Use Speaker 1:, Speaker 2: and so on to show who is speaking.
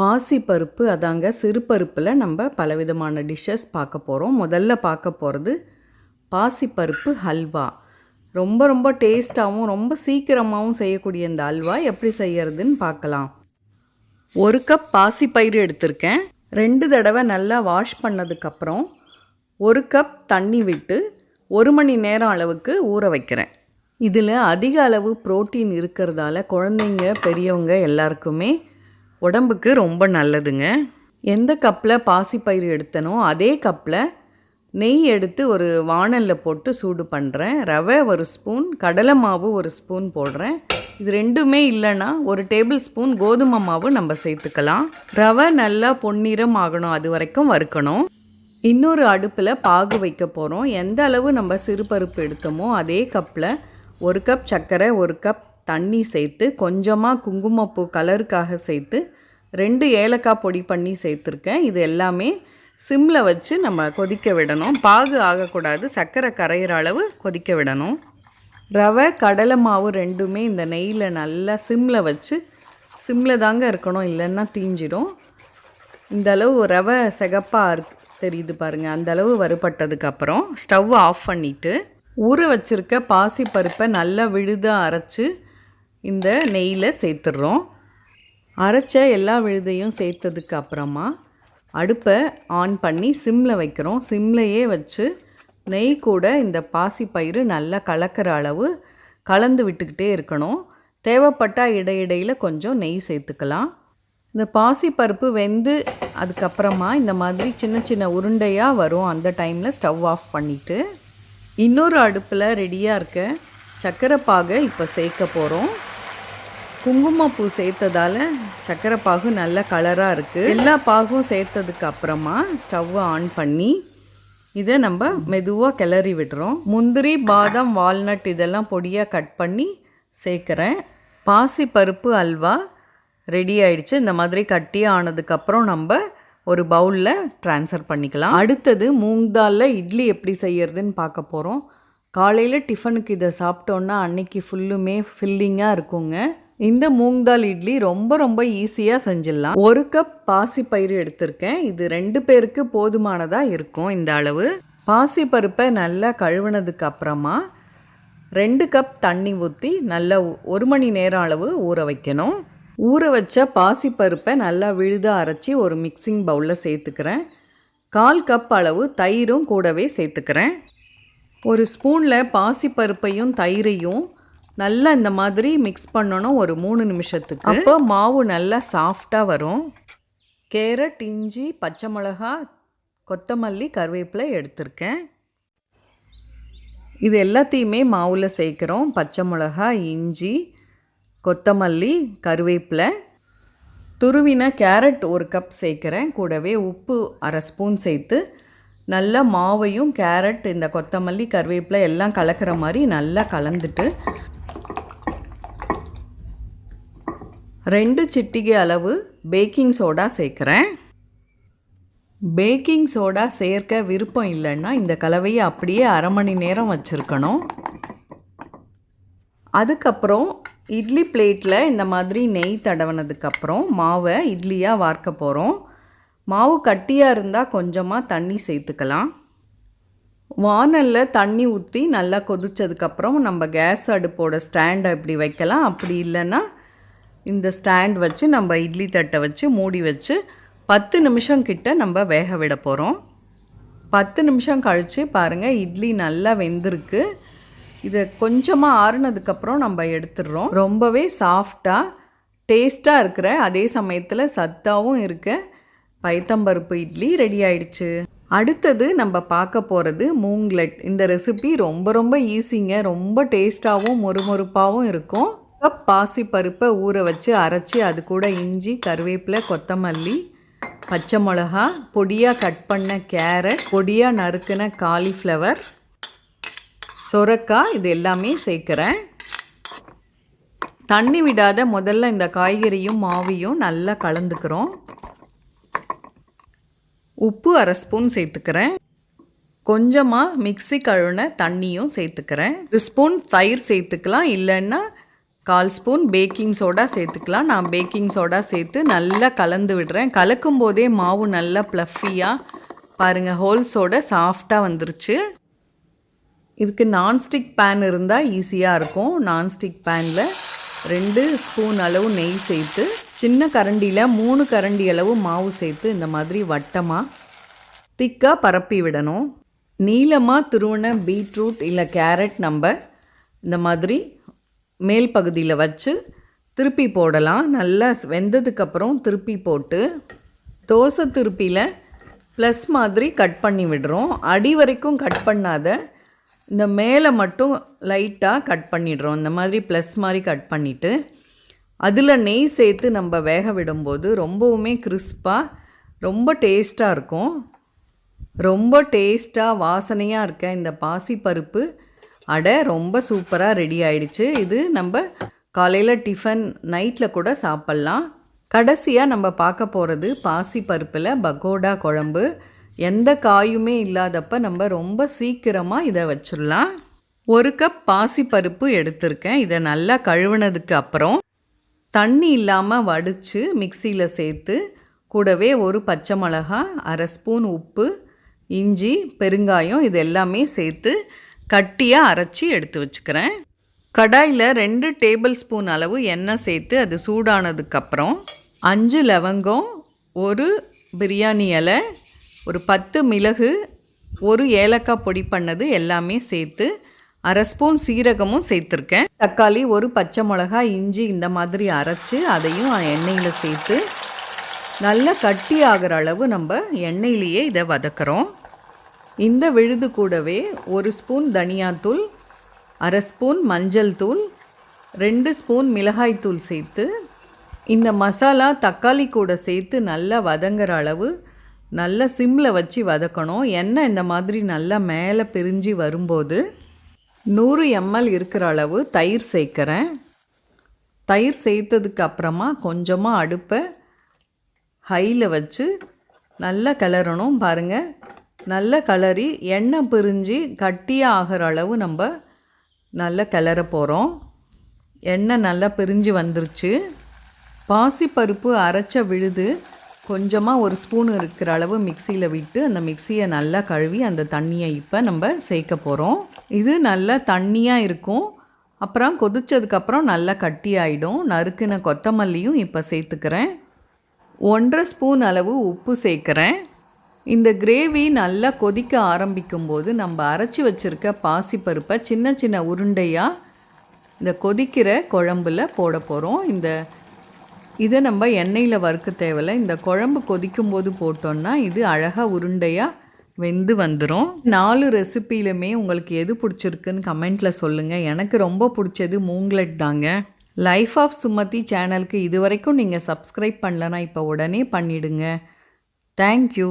Speaker 1: பாசிப்பருப்பு அதாங்க சிறுபருப்பில் நம்ம பலவிதமான டிஷ்ஷஸ் பார்க்க போகிறோம் முதல்ல பார்க்க போகிறது பாசிப்பருப்பு ஹல்வா. ரொம்ப ரொம்ப டேஸ்ட்டாகவும் ரொம்ப சீக்கிரமாகவும் செய்யக்கூடிய இந்த அல்வா எப்படி செய்யறதுன்னு பார்க்கலாம். ஒரு கப் பாசிப்பயிறு எடுத்திருக்கேன். ரெண்டு தடவை நல்லா வாஷ் பண்ணதுக்கப்புறம் ஒரு கப் தண்ணி விட்டு ஒரு மணி நேரம் அளவுக்கு ஊற வைக்கிறேன். இதில் அதிக அளவு புரோட்டீன் இருக்கிறதால குழந்தைங்க பெரியவங்க எல்லாருக்குமே உடம்புக்கு ரொம்ப நல்லதுங்க. எந்த கப்பில் பாசிப்பயிறு எடுத்தனோ அதே கப்பில் நெய் எடுத்து ஒரு வாணலில் போட்டு சூடு பண்ணுறேன் ரவை ஒரு ஸ்பூன் கடலை மாவு ஒரு ஸ்பூன் போடுறேன். இது ரெண்டுமே இல்லைன்னா ஒரு டேபிள் ஸ்பூன் கோதுமை மாவு நம்ம சேர்த்துக்கலாம். ரவை நல்லா பொன்னிறம் ஆகணும் அது வரைக்கும் வறுக்கணும். இன்னொரு அடுப்பில் பாகு வைக்க போகிறோம் எந்த அளவு நம்ம சிறுபருப்பு எடுத்தோமோ அதே கப்பில் ஒரு கப் சர்க்கரை ஒரு கப் தண்ணி சேர்த்து கொஞ்சமாக குங்குமப்பூ கலருக்காக சேர்த்து ரெண்டு ஏலக்காய் பொடி பண்ணி சேர்த்துருக்கேன். இது எல்லாமே சிம்மில் வச்சு நம்ம கொதிக்க விடணும். பாகு ஆகக்கூடாது. சர்க்கரை கரையிற அளவு கொதிக்க விடணும். ரவை கடலை மாவு ரெண்டுமே இந்த நெய்யில் நல்லா சிம்மில் வச்சு சிம்மில் தாங்க இருக்கணும் இல்லைன்னா தீஞ்சிடும். இந்த அளவு ரவை சிகப்பாக இருக்கு தெரியுது பாருங்கள் அந்த அளவு வறுபட்டதுக்கப்புறம் ஸ்டவ் ஆஃப் பண்ணிவிட்டு ஊற வச்சுருக்க பாசி பருப்பை நல்லா விழுதாக அரைச்சி இந்த நெய்யில் சேர்த்துடுறோம். அரைச்ச எல்லா விழுதையும் சேர்த்ததுக்கு அப்புறமா அடுப்பை ஆன் பண்ணி சிம்மில் வைக்கிறோம். சிம்லையே வச்சு நெய் கூட இந்த பாசிப்பயிறு நல்லா கலக்கிற அளவு கலந்து விட்டுக்கிட்டே இருக்கணும். தேவைப்பட்டால் இடையிடையில் கொஞ்சம் நெய் சேர்த்துக்கலாம். இந்த பாசிப்பருப்பு வெந்து அதுக்கப்புறமா இந்த மாதிரி சின்ன சின்ன உருண்டையாக வரும். அந்த டைமில் ஸ்டவ் ஆஃப் பண்ணிவிட்டு இன்னொரு அடுப்பில் ரெடியாக இருக்க சர்க்கரை பாகை இப்போ சேர்க்க போகிறோம் குங்குமப்பூ சேர்த்ததால சர்க்கரை பாகு நல்ல கலராக இருக்குது எல்லா பாகும் சேர்த்ததுக்கு அப்புறமா ஸ்டவ்வை ஆன் பண்ணி இதை நம்ம மெதுவாக கிளறி விடுறோம். முந்திரி பாதாம் வால்நட் இதெல்லாம் பொடியாக கட் பண்ணி சேர்க்குறேன். பாசி பருப்பு அல்வா ரெடி ஆயிடுச்சு. இந்த மாதிரி கட்டி ஆனதுக்கப்புறம் நம்ம ஒரு பவுலில் ட்ரான்ஸ்ஃபர் பண்ணிக்கலாம். அடுத்தது மூங் தாலில் இட்லி எப்படி செய்யறதுன்னு பார்க்க போகிறோம் காலையில் டிஃபனுக்கு இதை சாப்பிட்டோன்னா அன்னைக்கு ஃபுல்லுமே ஃபில்லிங்காக இருக்குங்க. இந்த மூங் தால் இட்லி ரொம்ப ரொம்ப ஈஸியாக செஞ்சிடலாம். ஒரு கப் பாசிப்பயிறு எடுத்திருக்கேன். இது ரெண்டு பேருக்கு போதுமானதாக இருக்கும் இந்த அளவு. பாசிப்பருப்பை நல்லா கழுவுனதுக்கு அப்புறமா ரெண்டு கப் தண்ணி ஊற்றி நல்லா ஒரு மணி நேரம் அளவு ஊற வைக்கணும். ஊற வச்ச பாசிப்பருப்பை நல்லா விழுதாக அரைச்சி ஒரு மிக்சிங் பவுலில் சேர்த்துக்கிறேன். கால் கப் அளவு தயிரும் கூடவே சேர்த்துக்கிறேன். ஒரு ஸ்பூனில் பாசிப்பருப்பையும் தயிரையும் நல்லா இந்த மாதிரி மிக்ஸ் பண்ணணும் ஒரு மூணு நிமிஷத்துக்கு. அப்போ மாவு நல்லா சாஃப்டாக வரும். கேரட் இஞ்சி பச்சை மிளகா கொத்தமல்லி கருவேப்பிலை எடுத்திருக்கேன். இது எல்லாத்தையுமே மாவில் சேர்க்குறோம். பச்சை மிளகா இஞ்சி கொத்தமல்லி கருவேப்பிலை. துருவின கேரட் ஒரு கப் சேர்க்குறேன். கூடவே உப்பு அரை ஸ்பூன் சேர்த்து நல்லா மாவையும் கேரட் இந்த கொத்தமல்லி கருவேப்பிலை எல்லாம் கலக்கிற மாதிரி நல்லா கலந்துட்டு ரெண்டு சிட்டிகை அளவு பேக்கிங் சோடா சேர்க்குறேன். பேக்கிங் சோடா சேர்க்க விருப்பம் இல்லைன்னா இந்த கலவையை அப்படியே அரை மணி நேரம் வச்சுருக்கணும். அதுக்கப்புறம் இட்லி பிளேட்டில் இந்த மாதிரி நெய் தடவினதுக்கப்புறம் மாவை இட்லியாக வார்க்க போகிறோம் மாவு கட்டியாக இருந்தால் கொஞ்சமாக தண்ணி சேர்த்துக்கலாம். வானலில் தண்ணி ஊற்றி நல்லா கொதிச்சதுக்கப்புறம் நம்ம கேஸ் அடுப்போட ஸ்டாண்டை இப்படி வைக்கலாம். அப்படி இல்லைன்னா இந்த ஸ்டாண்ட் வச்சு நம்ம இட்லி தட்டை வச்சு மூடி வச்சு பத்து நிமிஷம் கிட்ட நம்ம வேக விட போகிறோம் பத்து நிமிஷம் கழித்து பாருங்கள் இட்லி நல்லா வெந்திருக்கு. இதை கொஞ்சமாக ஆறுனதுக்கப்புறம் நம்ம எடுத்துடுறோம். ரொம்பவே சாஃப்டாக டேஸ்ட்டாக இருக்கிற அதே சமயத்தில் சத்தாகவும் இருக்க பைத்தம்பருப்பு இட்லி ரெடி ஆயிடுச்சு. அடுத்தது நம்ம பார்க்க போகிறது மூங்லெட் இந்த ரெசிபி ரொம்ப ரொம்ப ஈஸிங்க ரொம்ப டேஸ்ட்டாகவும் மொறுமொறுப்பாகவும் இருக்கும். கப் பாசி பருப்பை ஊற வச்சு அரைச்சி அது கூட இஞ்சி கருவேப்பிலை கொத்தமல்லி பச்சை மிளகா பொடியாக கட் பண்ண கேரட் பொடியாக நறுக்கின காலிஃப்ளவர் சொரக்காய் இது எல்லாமே சேர்க்குறேன். தண்ணி விடாத முதல்ல இந்த காய்கறியும் மாவையும் நல்லா கலந்துக்கிறோம். உப்பு அரை ஸ்பூன் சேர்த்துக்கிறேன். கொஞ்சமாக மிக்ஸி கழுவின தண்ணியும் சேர்த்துக்கிறேன். ஒரு ஸ்பூன் தயிர் சேர்த்துக்கலாம் இல்லைன்னா கால் ஸ்பூன் பேக்கிங் சோடா சேர்த்துக்கலாம். நான் பேக்கிங் சோடா சேர்த்து நல்லா கலந்து விடுறேன். கலக்கும் போதே மாவு நல்லா ப்ளஃபியாக பாருங்கள் ஹோல்ஸோட சாஃப்டாக வந்துருச்சு. இதுக்கு நான்ஸ்டிக் பேன் இருந்தால் ஈஸியாக இருக்கும். நான்ஸ்டிக் பேனில் ரெண்டு ஸ்பூன் அளவு நெய் சேர்த்து சின்ன கரண்டியில் மூணு கரண்டி அளவு மாவு சேர்த்து இந்த மாதிரி வட்டமாக திக்காக பரப்பி விடணும். நீளமாக துருவன பீட்ரூட் இல்லை கேரட் நம்ம இந்த மாதிரி மேல் பகுதியில் வச்சு திருப்பி போடலாம். நல்லா வெந்ததுக்கப்புறம் திருப்பி போட்டு தோசை திருப்பியில் ப்ளஸ் மாதிரி கட் பண்ணி விடுறோம். அடி வரைக்கும் கட் பண்ணாத இந்த மேலே மட்டும் லைட்டாக கட் பண்ணிடுறோம். இந்த மாதிரி ப்ளஸ் மாதிரி கட் பண்ணிவிட்டு அதில் நெய் சேர்த்து நம்ம வேக விடும்போது ரொம்பவுமே கிறிஸ்பாக ரொம்ப டேஸ்ட்டாக இருக்கும். ரொம்ப டேஸ்ட்டாக வாசனையாக இருக்க இந்த பாசிப்பருப்பு அடை ரொம்ப சூப்பராக ரெடி ஆயிடுச்சு. இது நம்ம காலையில் டிஃபன் நைட்டில் கூட சாப்பிட்லாம். கடைசியாக நம்ம பார்க்க போகிறது பாசிப்பருப்பில் பகோடா குழம்பு. எந்த காயுமே இல்லாதப்ப நம்ம ரொம்ப சீக்கிரமாக இதை வச்சிடலாம். ஒரு கப் பாசிப்பருப்பு எடுத்திருக்கேன். இதை நல்லா கழுவுனதுக்கு அப்புறம் தண்ணி இல்லாமல் வடித்து மிக்சியில் சேர்த்து கூடவே ஒரு பச்சை மிளகா அரை ஸ்பூன் உப்பு இஞ்சி பெருங்காயம் இது எல்லாமே சேர்த்து கட்டியாக அரைச்சி எடுத்து வச்சுக்கிறேன். கடாயில் ரெண்டு டேபிள் ஸ்பூன் அளவு எண்ணெய் சேர்த்து அது சூடானதுக்கப்புறம் அஞ்சு லவங்கம் ஒரு பிரியாணி இலை ஒரு பத்து மிளகு ஒரு ஏலக்காய் பொடி பண்ணது எல்லாமே சேர்த்து அரை ஸ்பூன் சீரகமும் சேர்த்துருக்கேன். தக்காளி ஒரு பச்சை மிளகா இஞ்சி இந்த மாதிரி அரைச்சி அதையும் எண்ணெயில் சேர்த்து நல்லா கட்டி ஆகிற அளவு நம்ம எண்ணெயிலேயே இதை வதக்குறோம். இந்த விழுது கூடவே ஒரு ஸ்பூன் தனியாத்தூள் அரை ஸ்பூன் மஞ்சள் தூள் ரெண்டு ஸ்பூன் மிளகாய்த்தூள் சேர்த்து இந்த மசாலா தக்காளி கூட சேர்த்து நல்லா வதங்குற அளவு நல்லா சிம்மில் வச்சு வதக்கணும். எண்ணெய் இந்த மாதிரி நல்லா மேலே பிரிஞ்சு வரும்போது நூறு எம்எல் இருக்கிற அளவு தயிர் சேர்க்குறேன். தயிர் சேர்த்ததுக்கு அப்புறமா கொஞ்சமாக அடுப்பை ஹையில் வச்சு நல்லா கிளறணும். பாருங்கள் நல்ல கலரி எண்ணெய் பிரிஞ்சு கட்டியாக ஆகிற அளவு நம்ம நல்லா கிளற போகிறோம் எண்ணெய் நல்லா பிரிஞ்சு வந்துருச்சு. பாசிப்பருப்பு அரைச்ச விழுது கொஞ்சமாக ஒரு ஸ்பூன் இருக்கிற அளவு மிக்சியில் விட்டு அந்த மிக்சியை நல்லா கழுவி அந்த தண்ணியை இப்போ நம்ம சேர்க்க போகிறோம் இது நல்லா தண்ணியாக இருக்கும். அப்புறம் கொதிச்சதுக்கப்புறம் நல்லா கட்டி ஆகிடும் நறுக்கின கொத்தமல்லியும் இப்போ சேர்த்துக்கிறேன். ஒன்றரை ஸ்பூன் அளவு உப்பு சேர்க்குறேன். இந்த கிரேவி நல்லா கொதிக்க ஆரம்பிக்கும் போது நம்ம அரைச்சி வச்சுருக்க பாசிப்பருப்பை சின்ன சின்ன உருண்டையாக இந்த கொதிக்கிற குழம்புல போட போகிறோம் இந்த இதை நம்ம எண்ணெயில் வறுக்க தேவையில்ல. இந்த குழம்பு கொதிக்கும் போது போட்டோன்னா இது அழகாக உருண்டையாக வெந்து வந்துடும் நாலு ரெசிப்பிலுமே உங்களுக்கு எது பிடிச்சிருக்குன்னு கமெண்ட்டில் சொல்லுங்கள் எனக்கு ரொம்ப பிடிச்சது மூங்லெட் தாங்க. லைஃப் ஆஃப் சுமதி சேனலுக்கு இது வரைக்கும் நீங்கள் சப்ஸ்கிரைப் பண்ணலன்னா இப்போ உடனே பண்ணிவிடுங்க தேங்க்யூ